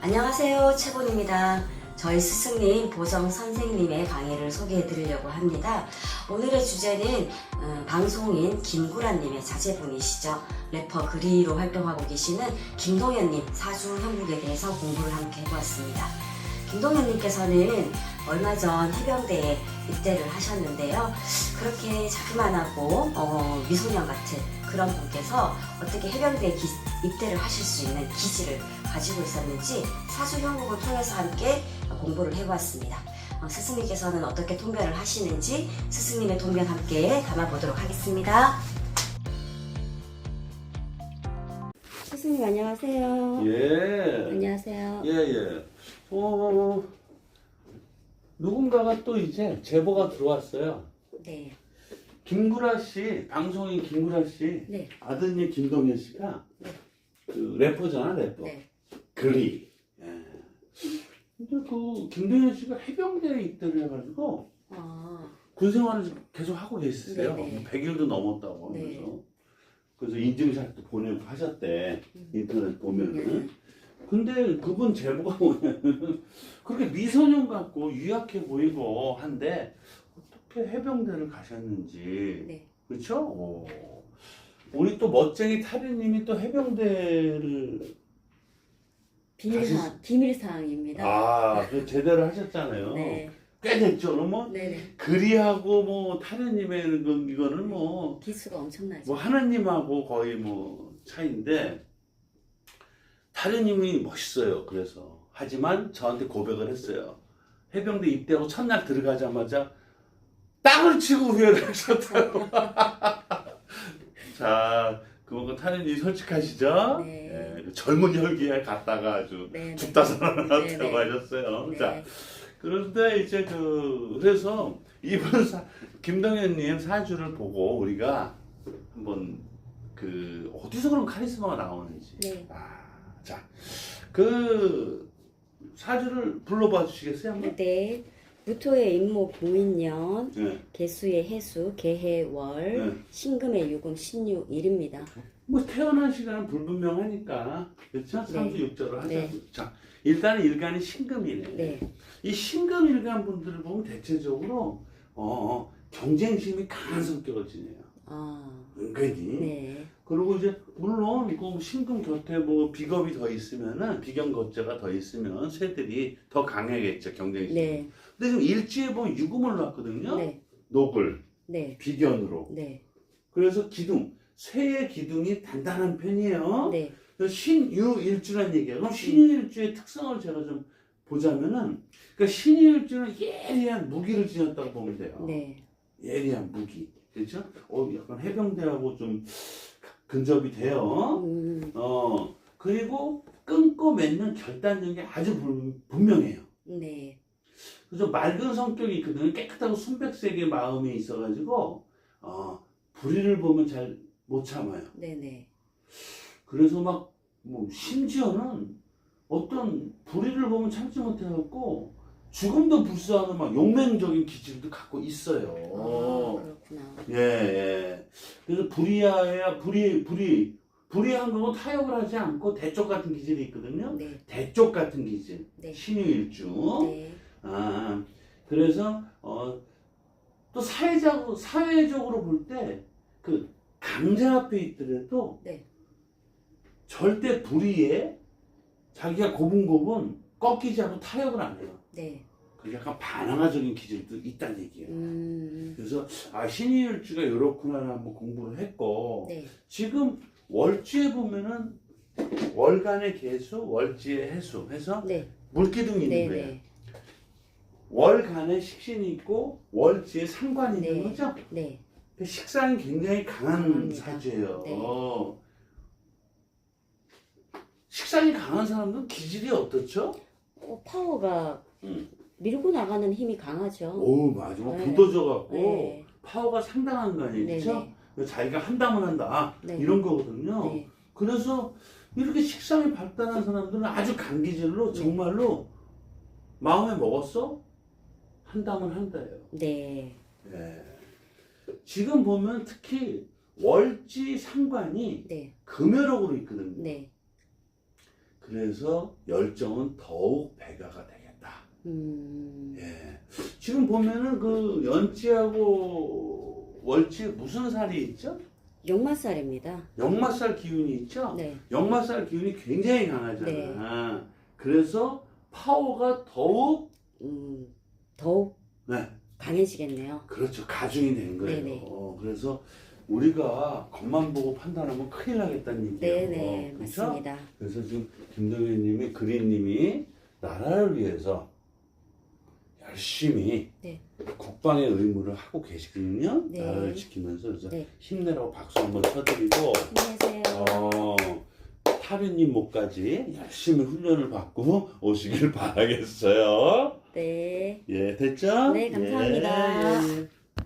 안녕하세요. 채본입니다. 저희 스승님 보정 선생님의 강의를 소개해 드리려고 합니다. 오늘의 주제는 어, 방송인 김구라님의 자제분이시죠. 래퍼 그리로 활동하고 계시는 김동현님 사주 형국에 대해서 공부를 함께 해보았습니다. 김동현님께서는 얼마 전 해병대에 입대를 하셨는데요. 그렇게 자그만하고 어, 미소년 같은 그런 분께서 어떻게 해병대에 기- 입대를 하실 수 있는 기질을 가지고 있었는지 사주 형국을 통해서 함께 공부를 해보았습니다. 어, 스승님께서는 어떻게 통변을 하시는지 스승님의 통변 함께 담아보도록 하겠습니다. 스승님 안녕하세요. 예. 안녕하세요. 예, 예. 어, 누군가가 또 이제 제보가 들어왔어요. 네. 김구라 씨, 방송인 김구라 씨, 네. 아드님 김동현 씨가 그 래퍼잖아, 래퍼. 네. 그리. 예. 근데 그 김동현 씨가 해병대에 입대를 해가지고 아, 군 생활을 계속 하고 계셨어요. 네네. 100일도 넘었다고 네. 하면서. 그래서 인증샷도 보내고 하셨대. 음. 인터넷 보면은. 네. 근데 그분 제보가 뭐냐면 그렇게 미소년 같고 유약해 보이고 한데 어떻게 해병대를 가셨는지 네. 그렇죠? 오. 우리 또 멋쟁이 타리님이 또 해병대를 비밀사, 비밀사항입니다. 아, 그 제대로 하셨잖아요. 네. 꽤 됐죠. 그러면 네네. 그리하고 뭐 타리님의 그 이거는 뭐, 기수가 엄청나죠. 뭐 하나님하고 거의 뭐 차이인데 타리님이 멋있어요. 그래서 하지만 저한테 고백을 했어요. 해병대 입대하고 첫날 들어가자마자 땅을 치고 후회를 하셨다고. 자, 그거 타리님 솔직하시죠? 네. 예, 그 젊은 혈기에 갔다가 아주 네. 죽다 살아났다고 네, 네. 하셨어요. 네. 자, 그런데 이제 그 그래서 이번 사, 김동현님 사주를 보고 우리가 한번 그 어디서 그런 카리스마가 나오는지. 네. 아, 자, 그 사주를 불러봐 주시겠어요 한번? 네. 무토의 임목 무인년, 네. 개수의 해수, 개해월, 네. 신금의 유금, 신유일입니다. 뭐 태어난 시간은 불분명하니까 그렇죠? 네. 삼수 육절을 하자고. 네. 자, 일단은 일간이 신금이네. 네. 이 신금 일간 분들을 보면 대체적으로 어, 경쟁심이 강한 성격을 지내요. 아, 은근히. 네. 그리고 이제 물론 그 신금 곁에 뭐 비겁이 더 있으면은 비견거제가 더 있으면 새들이 더 강하겠죠 경쟁심. 네. 근데 지금 일지에 보면 유금을 놨거든요. 네. 녹을 네. 비견으로. 네. 그래서 기둥 새의 기둥이 단단한 편이에요. 네. 신유일주란 얘기예요. 그럼 신유일주의 특성을 제가 좀 보자면은 그러니까 신유일주는 예리한 무기를 지녔다고 보면 돼요. 네. 예리한 무기. 그렇죠? 어, 약간 해병대하고 좀 근접이 돼요. 음, 어, 그리고 끊고 맺는 결단력이 아주 분- 분명해요. 네. 그래서 맑은 성격이 있거든요. 깨끗하고 순백색의 마음이 있어가지고, 어, 불의를 보면 잘 못 참아요. 네. 네. 그래서 막, 뭐, 심지어는 어떤 불의를 보면 참지 못해갖고, 죽음도 불사하는 막 용맹적인 기질도 갖고 있어요. 아, 그렇구나. 예, 예. 그래서 불의해야, 불의, 불의, 불의한 거는 타협을 하지 않고 대쪽 같은 기질이 있거든요. 네. 대쪽 같은 기질. 네. 신유일주. 네. 아, 그래서, 어, 또 사회적으로, 사회적으로 볼 때, 그, 강자 앞에 있더라도, 네. 절대 불의에 자기가 고분고분 꺾이지 않고 타협을 안 해요. 네. 그 약간 반항아적인 기질도 있다는 얘기예요. 음, 그래서, 아, 신유일주가 이렇구나 한번 공부를 했고, 네. 지금 월주에 보면은 월간의 개수, 월지의 해수 해서 네. 물기둥이 있는 네. 거예요. 네. 월간에 식신이 있고 월지에 상관이 있는 네. 거죠. 네. 그 식상이 굉장히 강한 강합니다. 사주예요. 네. 어. 식상이 강한 사람들은 기질이 어떻죠? 어, 파워가 음. 밀고 나가는 힘이 강하죠. 오 맞아, 뭐 네. 굳어져 갖고 네. 파워가 상당한 거 아니에요, 네. 그렇죠? 네. 자기가 한다면 한다 네. 이런 거거든요. 네. 그래서 이렇게 식상이 발달한 사람들은 아주 강기질로 네. 정말로 마음에 먹었어? 한다면 한다예요. 네. 예. 지금 보면 특히 월지 상관이 네. 금요록으로 있거든요. 네. 그래서 열정은 더욱 배가가 되겠다. 음, 예. 지금 보면은 그 연지하고 월지 무슨 살이 있죠? 역마살입니다. 역마살 기운이 있죠? 네, 역마살 기운이 굉장히 강하잖아. 그래서 파워가 더욱 음, 더욱 네. 강해지겠네요. 그렇죠. 가중이 된 거예요. 네네. 어, 그래서 우리가 겉만 보고 판단하면 큰일 나겠다는 얘기예요. 네, 네, 그렇죠? 맞습니다. 그래서 지금 김동현님이 그린님이 나라를 위해서 열심히 네. 국방의 의무를 하고 계시거든요. 네. 나라를 지키면서 그래서 네. 힘내라고 박수 한번 쳐드리고 힘내세요. 어, 타류님 목까지 열심히 훈련을 받고 오시길 바라겠어요. 네. 예, 됐죠? 네, 감사합니다. 예, 예.